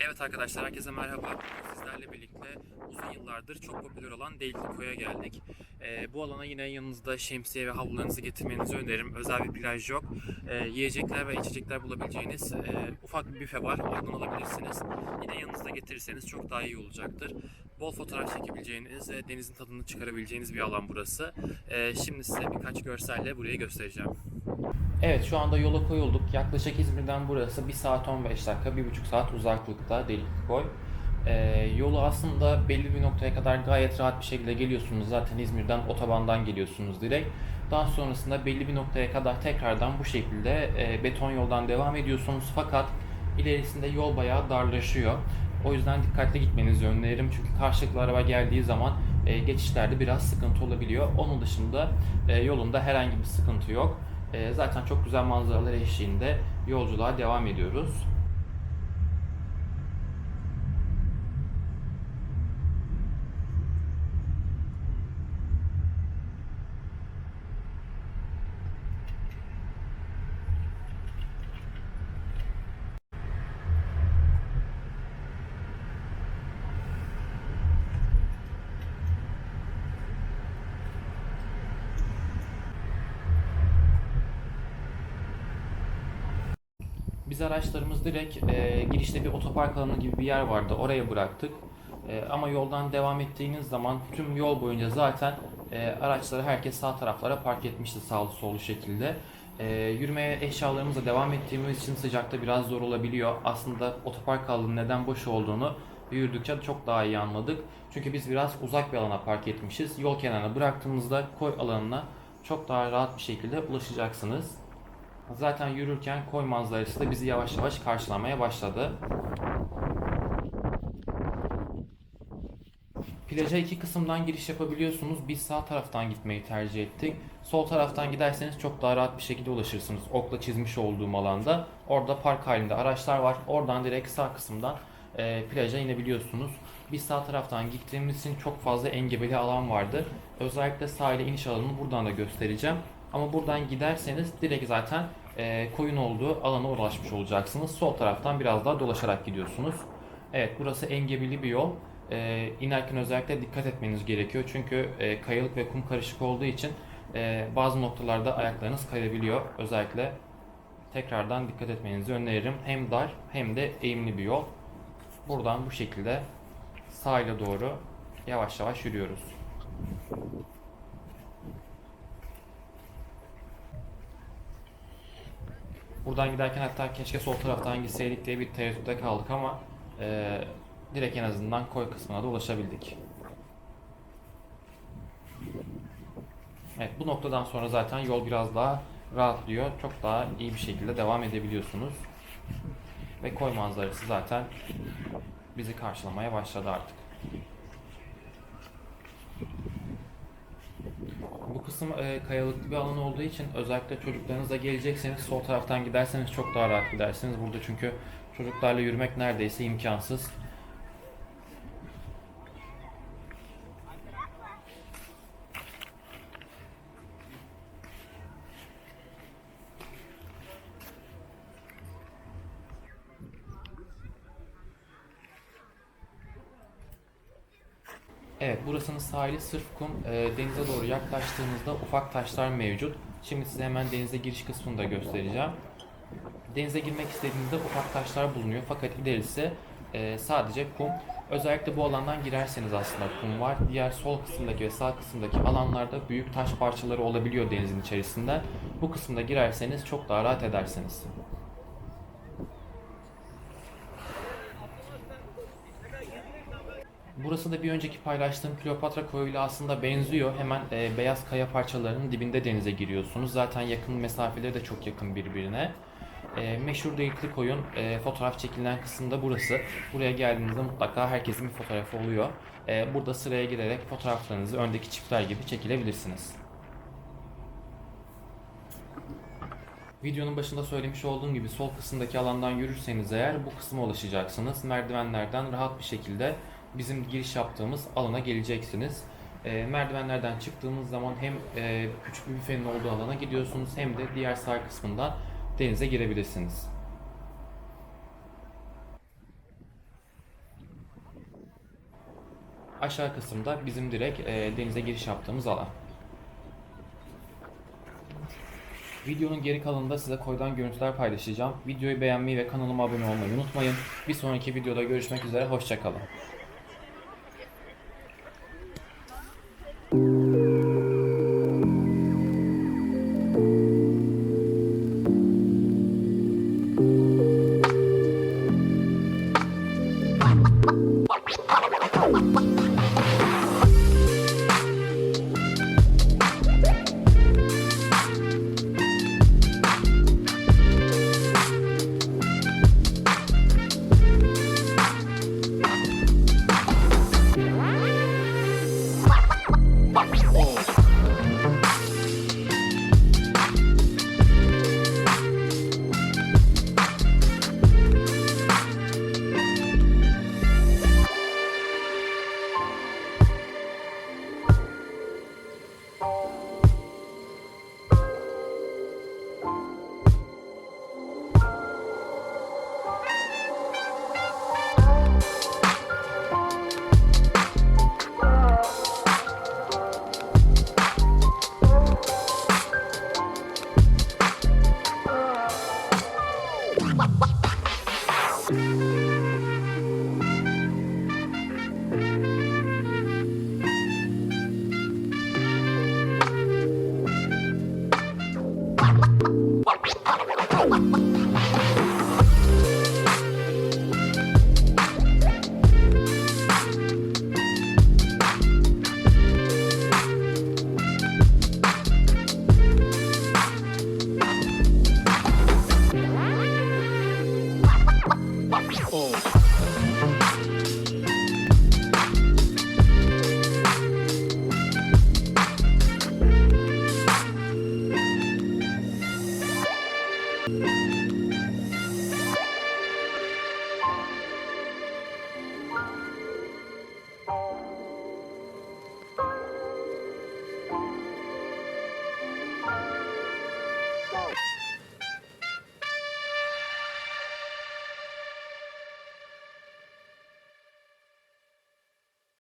Evet arkadaşlar herkese merhaba. Sizlerle birlikte uzun yıllardır çok popüler olan Değilli Koy'a geldik. Ee, bu alana yine yanınızda şemsiye ve havlularınızı getirmenizi öneririm. Özel bir plaj yok. Ee, yiyecekler ve içecekler bulabileceğiniz e, ufak bir büfe var. Oradan alabilirsiniz. Yine yanınızda getirirseniz çok daha iyi olacaktır. Bol fotoğraf çekebileceğiniz ve denizin tadını çıkarabileceğiniz bir alan burası. Ee, şimdi size birkaç görselle burayı göstereceğim. Evet şu anda yola koyulduk. Yaklaşık İzmir'den burası 1 saat 15 dakika, 1,5 saat uzaklıkta Delikkoy. Ee, yolu aslında belli bir noktaya kadar gayet rahat bir şekilde geliyorsunuz. Zaten İzmir'den otobandan geliyorsunuz direkt. Daha sonrasında belli bir noktaya kadar tekrardan bu şekilde e, beton yoldan devam ediyorsunuz. Fakat ilerisinde yol bayağı darlaşıyor. O yüzden dikkatli gitmenizi öneririm. Çünkü karşılıklı araba geldiği zaman e, geçişlerde biraz sıkıntı olabiliyor. Onun dışında e, yolunda herhangi bir sıkıntı yok. E, zaten çok güzel manzaralar eşliğinde yolculuğa devam ediyoruz. Biz araçlarımız direkt e, girişte bir otopark alanı gibi bir yer vardı. Oraya bıraktık. E, ama yoldan devam ettiğiniz zaman tüm yol boyunca zaten e, araçları herkes sağ taraflara park etmişti sağlı sollu şekilde. E, yürümeye eşyalarımızla devam ettiğimiz için sıcakta biraz zor olabiliyor. Aslında otopark alanının neden boş olduğunu yürüdükçe çok daha iyi anladık. Çünkü biz biraz uzak bir alana park etmişiz. Yol kenarına bıraktığımızda koy alanına çok daha rahat bir şekilde ulaşacaksınız. Zaten yürürken koy manzarası da bizi yavaş yavaş karşılamaya başladı. Plaja iki kısımdan giriş yapabiliyorsunuz. Biz sağ taraftan gitmeyi tercih ettik. Sol taraftan giderseniz çok daha rahat bir şekilde ulaşırsınız. Okla çizmiş olduğum alanda. Orada park halinde araçlar var. Oradan direkt sağ kısımdan e, plaja inebiliyorsunuz. Biz sağ taraftan gittiğimiz için çok fazla engebeli alan vardı. Özellikle sahile iniş alanını buradan da göstereceğim. Ama buradan giderseniz direkt zaten e, koyun olduğu alana ulaşmış olacaksınız. Sol taraftan biraz daha dolaşarak gidiyorsunuz. Evet burası engebeli bir yol. E, inerken özellikle dikkat etmeniz gerekiyor. Çünkü e, kayalık ve kum karışık olduğu için e, bazı noktalarda ayaklarınız kayabiliyor. Özellikle tekrardan dikkat etmenizi öneririm. Hem dar hem de eğimli bir yol. Buradan bu şekilde sahile doğru yavaş yavaş yürüyoruz. Buradan giderken hatta keşke sol taraftan gitseydik diye bir tereddütte kaldık ama e, direkt en azından koy kısmına da ulaşabildik. Evet bu noktadan sonra zaten yol biraz daha rahatlıyor. Çok daha iyi bir şekilde devam edebiliyorsunuz. Ve koy manzarası zaten bizi karşılamaya başladı artık. Kısım e, kayalıklı bir alan olduğu için özellikle çocuklarınızla gelecekseniz sol taraftan giderseniz çok daha rahat gidersiniz. Burada çünkü çocuklarla yürümek neredeyse imkansız. Evet, burasının sahili sırf kum. E, denize doğru yaklaştığınızda ufak taşlar mevcut. Şimdi size hemen denize giriş kısmını da göstereceğim. Denize girmek istediğinizde ufak taşlar bulunuyor fakat ilerisi e, sadece kum. Özellikle bu alandan girerseniz aslında kum var. Diğer sol kısımdaki ve sağ kısımdaki alanlarda büyük taş parçaları olabiliyor denizin içerisinde. Bu kısımda girerseniz çok daha rahat edersiniz. Burası da bir önceki paylaştığım Kleopatra koyuyla aslında benziyor. Hemen e, beyaz kaya parçalarının dibinde denize giriyorsunuz. Zaten yakın mesafeleri de çok yakın birbirine. E, meşhur Delikli Koyun e, fotoğraf çekilen kısımda burası. Buraya geldiğinizde mutlaka herkesin bir fotoğrafı oluyor. E, burada sıraya girerek fotoğraflarınızı öndeki çiftler gibi çekilebilirsiniz. Videonun başında söylemiş olduğum gibi sol kısımdaki alandan yürürseniz eğer bu kısma ulaşacaksınız. Merdivenlerden rahat bir şekilde bizim giriş yaptığımız alana geleceksiniz. E, merdivenlerden çıktığınız zaman hem e, küçük bir büfenin olduğu alana gidiyorsunuz hem de diğer sahil kısmından denize girebilirsiniz. Aşağı kısımda bizim direkt e, denize giriş yaptığımız alan. Videonun geri kalanında size koydan görüntüler paylaşacağım. Videoyu beğenmeyi ve kanalıma abone olmayı unutmayın. Bir sonraki videoda görüşmek üzere, hoşçakalın.